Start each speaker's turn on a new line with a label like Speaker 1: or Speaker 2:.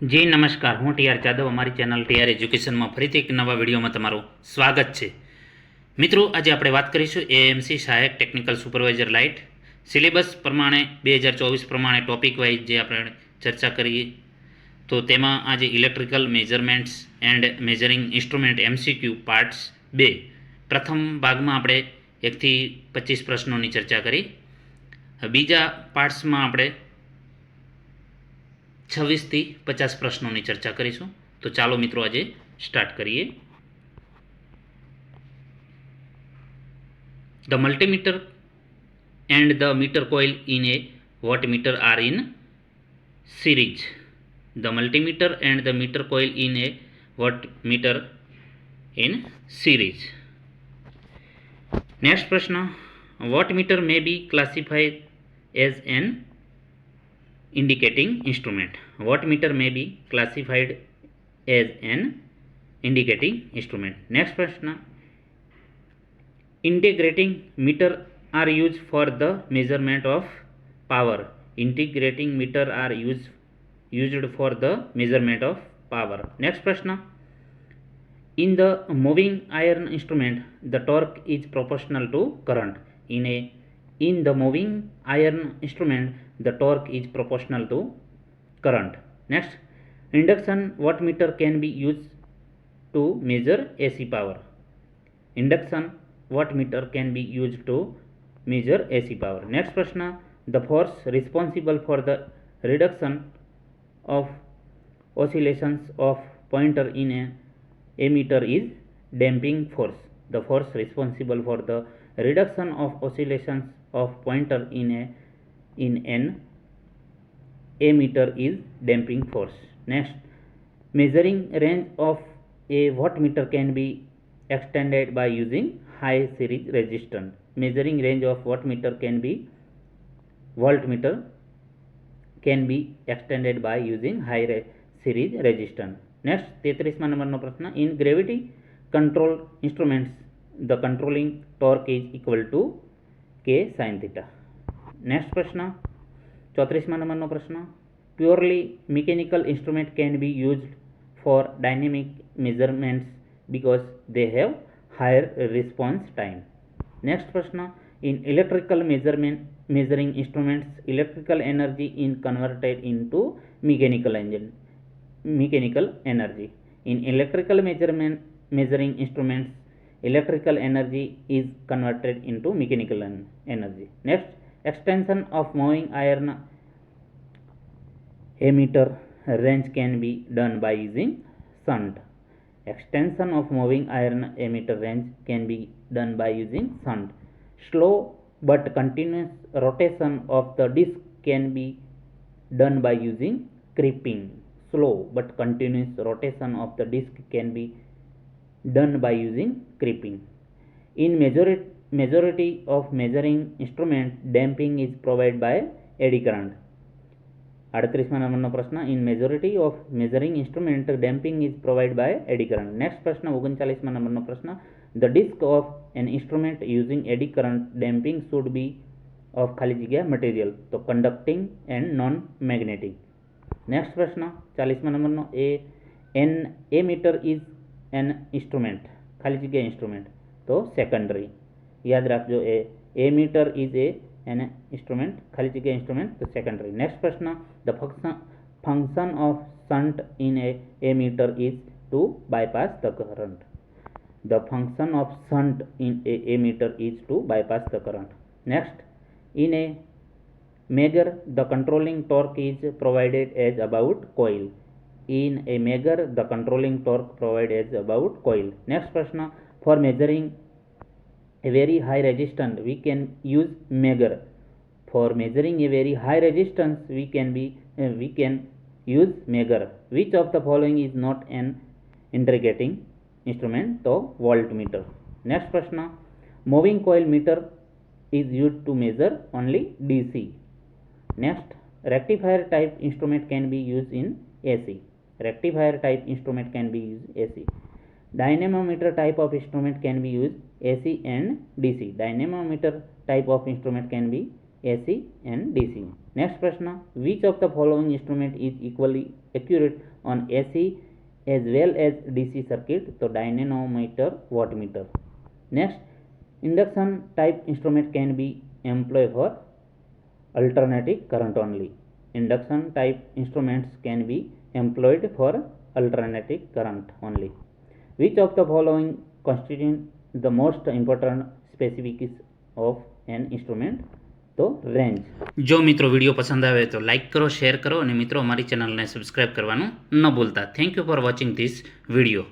Speaker 1: જી નમસ્કાર. હું ટીઆર જાદવ. અમારી ચેનલ ટીઆર એજ્યુકેશનમાં ફરીથી એક નવા વિડીયોમાં તમારું સ્વાગત છે. મિત્રો, આજે આપણે વાત કરીશું એએમસી સહાયક ટેકનિકલ સુપરવાઇઝર લાઇટ. સિલેબસ પ્રમાણે બે હજાર ચોવીસ પ્રમાણે ટોપિક વાઇઝ જે આપણે ચર્ચા કરીએ, તો તેમાં આજે electrical measurements and measuring instrument MCQ parts બે. પ્રથમ ભાગમાં આપણે એકથી પચીસ પ્રશ્નોની ચર્ચા કરી. બીજા પાર્ટ્સમાં આપણે છવ્વીસથી પચાસ પ્રશ્નોની ચર્ચા કરીશું. તો ચાલો મિત્રો આજે સ્ટાર્ટ કરીએ. The multimeter and the meter coil in a watt meter are in series the multimeter and the meter coil in a watt meter in series next પ્રશ્ન. Watt meter may be classified as an indicating instrument. Watt meter may be classified as an indicating instrument. Next question. Integrating meter are used for the measurement of power. Integrating meter are used used for the measurement of power. Next question. In the moving iron instrument, the torque is proportional to current. In a in the moving iron instrument, the torque is proportional to current. Next, induction wattmeter can be used to measure AC power. Induction wattmeter can be used to measure AC power. Next question, the force responsible for the reduction of oscillations of pointer in a ammeter is damping force. The force responsible for the reduction of oscillations of pointer in a in an ammeter is damping force. Next, measuring range of a wattmeter can be extended by using high series resistance. Measuring range of wattmeter can be voltmeter can be extended by using high re- series resistance. Next, તેત્રીસમાં નંબરનો પ્રશ્ન in gravity control instruments the controlling torque is equal to કે sine theta next પ્રશ્ન ચોત્રીસમાં નંબરનો પ્રશ્ન purely mechanical instrument can be used for dynamic measurements because they have higher response time next પ્રશ્ન in electrical measurement measuring instruments electrical energy is converted into mechanical engine mechanical energy in electrical measurement measuring instruments electrical energy is converted into mechanical energy. Next extension of moving iron ammeter range can be done by using shunt. Extension of moving iron ammeter range can be done by using shunt. Slow but continuous rotation of the disc can be done by using creeping. Slow but continuous rotation of the disc can be done by using creeping. In majority majority of measuring instrument, damping is provided by eddy current અડત્રીસમાં નંબરનો પ્રશ્ન in majority of measuring instrument damping is provide by eddy current next પ્રશ્ન ઓગણચાલીસમાં નંબરનો પ્રશ્ન the disc of an instrument using eddy current damping should be of ખાલી જગ્યા material તો conducting and non magnetic next પ્રશ્ન ચાલીસમાં નંબરનો a an a meter is an instrument, खाली जगह इंस्ट्रूमेंट तो सेकेंडरी याद रख जो a a meter is a an instrument, खाली जगह इंस्ट्रूमेंट तो सेकेंडरी नेक्स्ट प्रश्न the function function of shunt in a a meter is to bypass the current the function of shunt in a a meter is to bypass the current next in a measure the controlling torque is provided as about coil in a measure the controlling torque provided is about coil. Next question for measuring a very high resistance we can use measure. For measuring a very high resistance we can be uh, we can use measure. Which of the following is not an integrating instrument the voltmeter. Next question moving coil meter is used to measure only DC. Next rectifier type instrument can be used in AC. rectifier type instrument can be used AC. Dynamometer type of instrument can be used AC and DC. Dynamometer type of instrument can be AC and DC. Next question, which of the following instrument is equally accurate on AC as well as DC circuit? So dynamometer, wattmeter. Next, induction type instrument can be employed for alternating current only. induction type instruments can be employed for alternating current only which of the following constitute the most important specifics of an instrument તો range જો મિત્રો video પસંદ આવે તો like કરો share કરો અને મિત્રો અમારી ચેનલને સબસ્ક્રાઈબ કરવાનું ન ભૂલતા thank you for watching this video